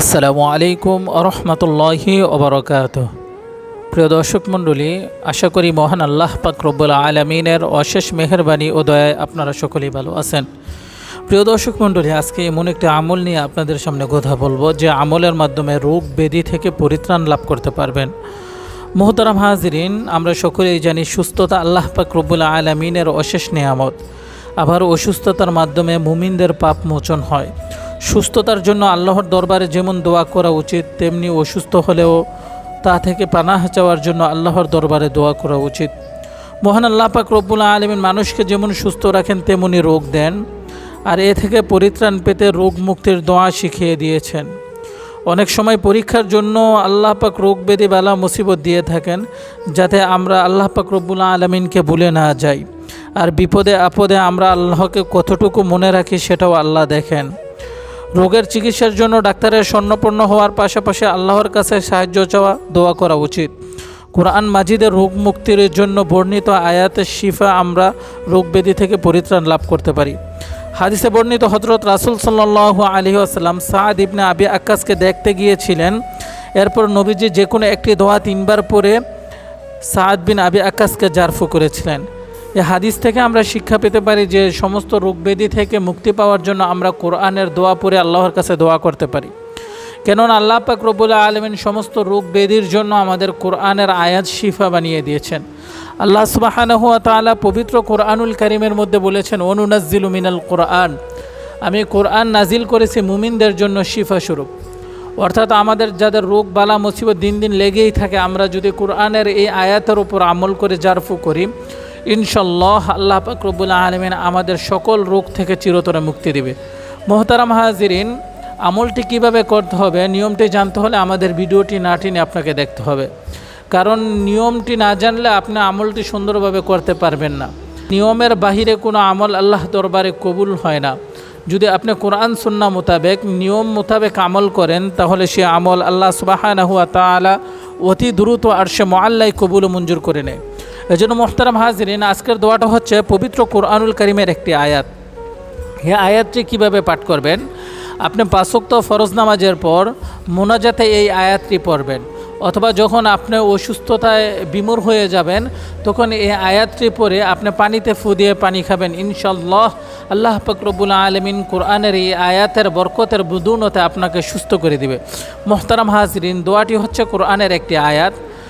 আসসালামু আলাইকুম আরহামতুল্লাহি ওবরকাত। প্রিয় দর্শক মণ্ডলী, আশা করি মহান আল্লাহ পাক রব্বুল আলমিনের অশেষ মেহরবানি ও দয়ায় আপনারা সকলেই ভালো আছেন। প্রিয় দর্শক মণ্ডলী, আজকে এমন একটি আমল নিয়ে আপনাদের সামনে কথা বলব, যে আমলের মাধ্যমে রোগ ব্যাধি থেকে পরিত্রাণ লাভ করতে পারবেন। মোহতারাম হাজিরিন, আমরা সকলেই জানি সুস্থতা আল্লাহ পাক রব্বুল আলমিনের অশেষ নিয়ামত। আবার অসুস্থতার মাধ্যমে মুমিনদের পাপ মোচন হয়। সুস্থতার জন্য আল্লাহর দরবারে যেমন দোয়া করা উচিত, তেমনি অসুস্থ হলেও তা থেকে পানাহ চাওয়ার জন্য আল্লাহর দরবারে দোয়া করা উচিত। মহান আল্লাহ পাক রব্বুল আলমিন মানুষকে যেমন সুস্থ রাখেন, তেমনি রোগ দেন, আর এ থেকে পরিত্রাণ পেতে রোগ মুক্তির দোয়া শিখিয়ে দিয়েছেন। অনেক সময় পরীক্ষার জন্য আল্লাহ পাক রোগ ব্যাধি বালা মুসিবত দিয়ে থাকেন, যাতে আমরা আল্লাহ পাক রব্বুল আলমিনকে ভুলে না যাই। আর বিপদে আপদে আমরা আল্লাহকে কতটুকু মনে রাখি সেটাও আল্লাহ দেখেন। রোগের চিকিৎসার জন্য ডাক্তারের স্বর্ণপন্ন হওয়ার পাশাপাশি আল্লাহর কাছে সাহায্য চাওয়া, দোয়া করা উচিত। কোরআন মাজিদের রোগ মুক্তির জন্য বর্ণিত আয়াতের শিফা আমরা রোগ ব্যাধি থেকে পরিত্রাণ লাভ করতে পারি। হাদিসে বর্ণিত হজরত রাসুল সাল্লাহ আলী আসাল্লাম সাদ ইবনে আবি আক্কাসকে দেখতে গিয়েছিলেন। এরপর নবীজি যে কোনো একটি দোয়া তিনবার পরে সাদ বিন আবি আক্কাসকে জারফু করেছিলেন। এই হাদিস থেকে আমরা শিক্ষা পেতে পারি যে সমস্ত রোগ ব্যাধি থেকে মুক্তি পাওয়ার জন্য আমরা কোরআনের দোয়া পড়ে আল্লাহর কাছে দোয়া করতে পারি। কেননা আল্লাহ পাক রব্বুল্লাহ আলমিন সমস্ত রোগ ব্যাধির জন্য আমাদের কোরআনের আয়াত শিফা বানিয়ে দিয়েছেন। আল্লাহ সুবাহানহুয়া তালা পবিত্র কোরআনুল করিমের মধ্যে বলেছেন অনুনাজিলু মিনাল কোরআন। আমি কোরআন নাজিল করেছি মুমিনদের জন্য শিফা স্বরূপ। অর্থাৎ আমাদের যাদের রোগ, বালা, মুসিবত দিন দিন লেগেই থাকে, আমরা যদি কোরআনের এই আয়াতের উপর আমল করে জারফু করি ইনশাল্লাহ আল্লাহ পাক রব্বুল আলমিন আমাদের সকল রোগ থেকে চিরতরে মুক্তি দেবে। মোহতারাম হাজিরিন, আমলটি কীভাবে করতে হবে নিয়মটি জানতে হলে আমাদের ভিডিওটি না টেনে আপনাকে দেখতে হবে। কারণ নিয়মটি না জানলে আপনি আমলটি সুন্দরভাবে করতে পারবেন না। নিয়মের বাহিরে কোনো আমল আল্লাহ দরবারে কবুল হয় না। যদি আপনি কোরআন সুন্না মোতাবেক নিয়ম মোতাবেক আমল করেন, তাহলে সে আমল আল্লাহ সুবাহানাহুয়া তালা অতি দ্রুত আর সে মোয়াল্লাই কবুল মঞ্জুর করে নেয়। এই জন্য মোহতারাম হাজরিন, আজকের দোয়াটা হচ্ছে পবিত্র কোরআনুল করিমের একটি আয়াত। এই আয়াতটি কীভাবে পাঠ করবেন? আপনি পাঁচক্ত ফরজ নামাজের পর মোনাজাতে এই আয়াতটি পড়বেন, অথবা যখন আপনি অসুস্থতায় বিমূর হয়ে যাবেন, তখন এই আয়াতটি পরে আপনি পানিতে ফু দিয়ে পানি খাবেন। ইনশাল্লাহ আল্লাহ ফকরবুল আলমিন কোরআনের এই আয়াতের বরকতের বুদুনতে আপনাকে সুস্থ করে দিবে। মোহতারাম হাজরিন, দোয়াটি হচ্ছে কোরআনের একটি আয়াত।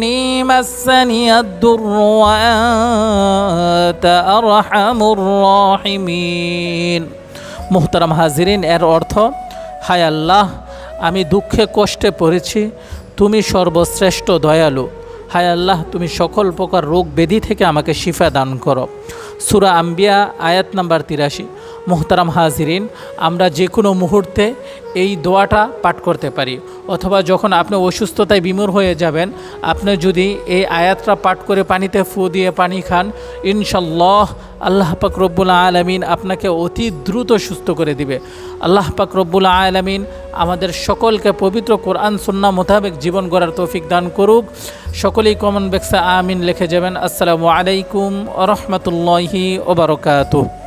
أني مسني الضر وأنت أرحم الراحمين মুহতারাম হাজিরিন এর অর্থ হায় আল্লাহ আমি দুঃখে কষ্টে পড়েছি তুমি সর্বশ্রেষ্ঠ দয়ালু হায় আল্লাহ তুমি সকল প্রকার রোগ ব্যাধি থেকে আমাকে শিফা দান করো সুরা আম্বিয়া, আয়াত নাম্বার তিরাশি। মোহতারাম হাজিরিন, আমরা যে কোনো মুহূর্তে এই দোয়াটা পাঠ করতে পারি। অথবা যখন আপনি অসুস্থতায় বিমূর হয়ে যাবেন, আপনি যদি এই আয়াতটা পাঠ করে পানিতে ফু দিয়ে পানি খান ইনশাল্লাহ আল্লাহ পাক রব্বুল আলমিন আপনাকে অতি দ্রুত সুস্থ করে দিবে। আল্লাহ পাক রব্বুল আলমিন আমাদের সকলকে পবিত্র কোরআন, সুন্না মোতাবেক জীবন গড়ার তৌফিক দান করুক। সকলেই কমন বেক্সা আমিন লিখে যাবেন। আসসালামু আলাইকুম রহমতুল্লাহি ওবরকাতুহ